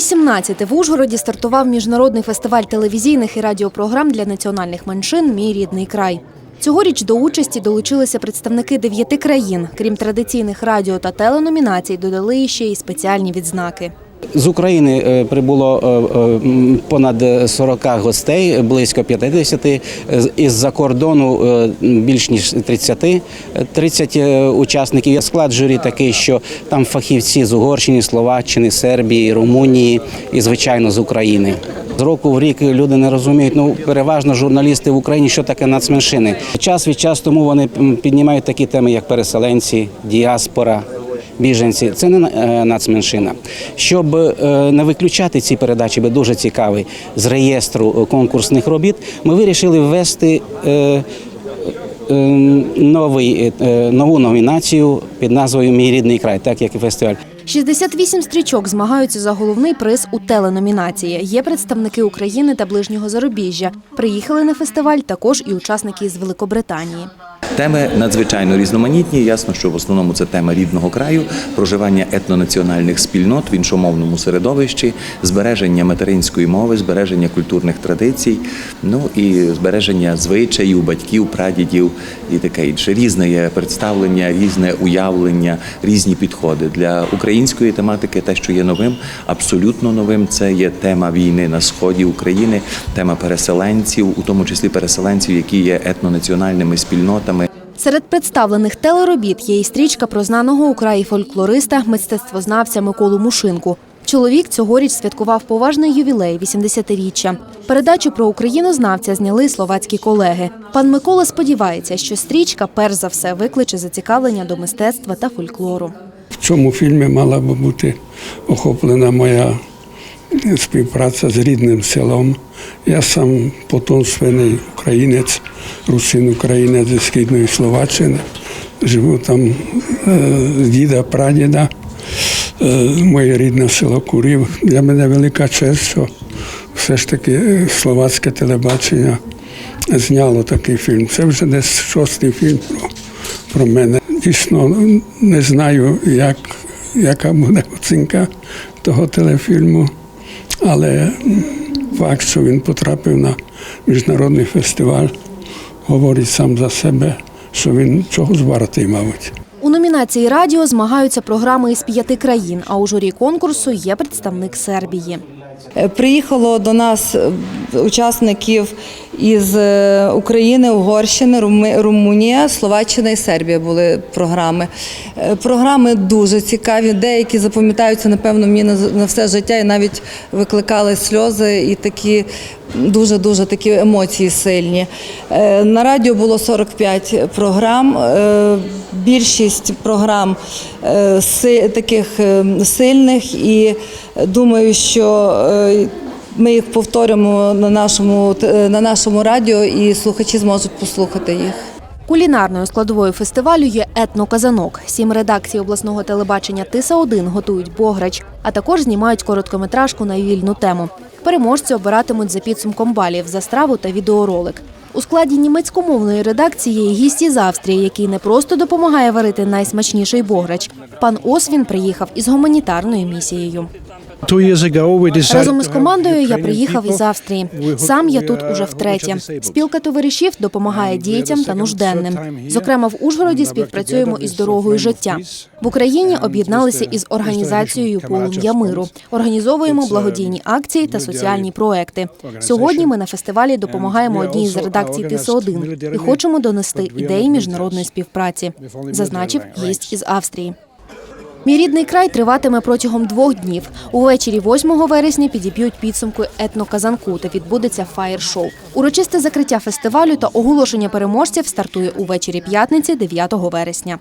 17 в Ужгороді стартував міжнародний фестиваль телевізійних і радіопрограм для національних меншин Мій рідний край. Цьогоріч до участі долучилися представники дев'яти країн. Крім традиційних радіо та теленомінацій, додали ще й спеціальні відзнаки. З України е, прибуло е, е, понад 40 гостей, близько 50, із-за кордону більш ніж 30, е, 30 е, учасників. Склад журі такий, що там фахівці з Угорщини, Словаччини, Сербії, Румунії і, звичайно, з України. З року в рік люди не розуміють, ну переважно журналісти в Україні, що таке нацменшини. Час від часу тому вони піднімають такі теми, як переселенці, діаспора біженці це не е, нацменшина. Щоб е, не виключати ці передачі, бо дуже цікавий з реєстру е, конкурсних робіт, ми вирішили ввести. Новий, нову номінацію під назвою Мій рідний край, так як і фестиваль. 68 стрічок змагаються за головний приз у теленомінації. Є представники України та ближнього зарубіжжя. Приїхали на фестиваль також і учасники з Великобританії. Теми надзвичайно різноманітні. Ясно, що в основному це тема рідного краю, проживання етнонаціональних спільнот в іншомовному середовищі, збереження материнської мови, збереження культурних традицій, ну і збереження звичаїв, батьків, прадідів і таке інше. Різне є представлення, різне уявлення, різні підходи для української тематики. Те, що є новим, абсолютно новим, це є тема війни на сході України, тема переселенців, у тому числі переселенців, які є етнонаціональними спільнотами. Серед представлених телеробіт є і стрічка про знаного у краї фольклориста, мистецтвознавця Миколу Мушинку. Чоловік цьогоріч святкував поважний ювілей – 80-річчя. Передачу про українознавця зняли словацькі колеги. Пан Микола сподівається, що стрічка перш за все викличе зацікавлення до мистецтва та фольклору. В цьому фільмі мала би бути охоплена моя співпраця з рідним селом. Я сам потомственний українець, русин українець зі східної Словаччини. Живу там е, з діда, прадіда. Е, Моє рідне село Курів. Для мене велика честь, що все ж таки словацьке телебачення зняло такий фільм. Це вже десь шостий фільм про, про мене. Дійсно не знаю, як, яка буде оцінка того телефільму, але факт, що він потрапив на міжнародний фестиваль, говорить сам за себе, що він чогось вартий, мабуть. У номінації радіо змагаються програми із п'яти країн, а у журі конкурсу є представник Сербії. Е, Приїхало до нас е, учасників із е, України, Угорщини, Румунія, Словаччина і Сербія були програми. Е, Програми дуже цікаві, деякі запам'ятаються, напевно, мені на все життя і навіть викликали сльози і такі дуже-дуже такі емоції сильні. Е, На радіо було 45 програм. Більшість програм таких е, сильних і думаю, що ми їх повторимо на нашому, на нашому радіо і слухачі зможуть послухати їх. Кулінарною складовою фестивалю є етноказанок. Сім редакцій обласного телебачення Тиса-1 готують бограч, а також знімають короткометражку на вільну тему. Переможці обиратимуть за підсумком балів за страву та відеоролик. У складі німецькомовної редакції є гість із Австрії, який не просто допомагає варити найсмачніший бограч. Пан Освін приїхав із гуманітарною місією. Разом із командою я приїхав із Австрії. Сам я тут уже втретє. Спілка товаришів допомагає дітям та нужденним. Зокрема, в Ужгороді співпрацюємо із дорогою життя. В Україні об'єдналися із організацією Полум'я миру. Організовуємо благодійні акції та соціальні проекти. Сьогодні ми на фестивалі допомагаємо одній з редакцій ТИС-1 і хочемо донести ідеї міжнародної співпраці. Зазначив гість із Австрії. Мій рідний край триватиме протягом двох днів. Увечері 8 вересня підіб'ють підсумки етноказанку та відбудеться фаєр-шоу. Урочисте закриття фестивалю та оголошення переможців стартує увечері п'ятниці 9 вересня.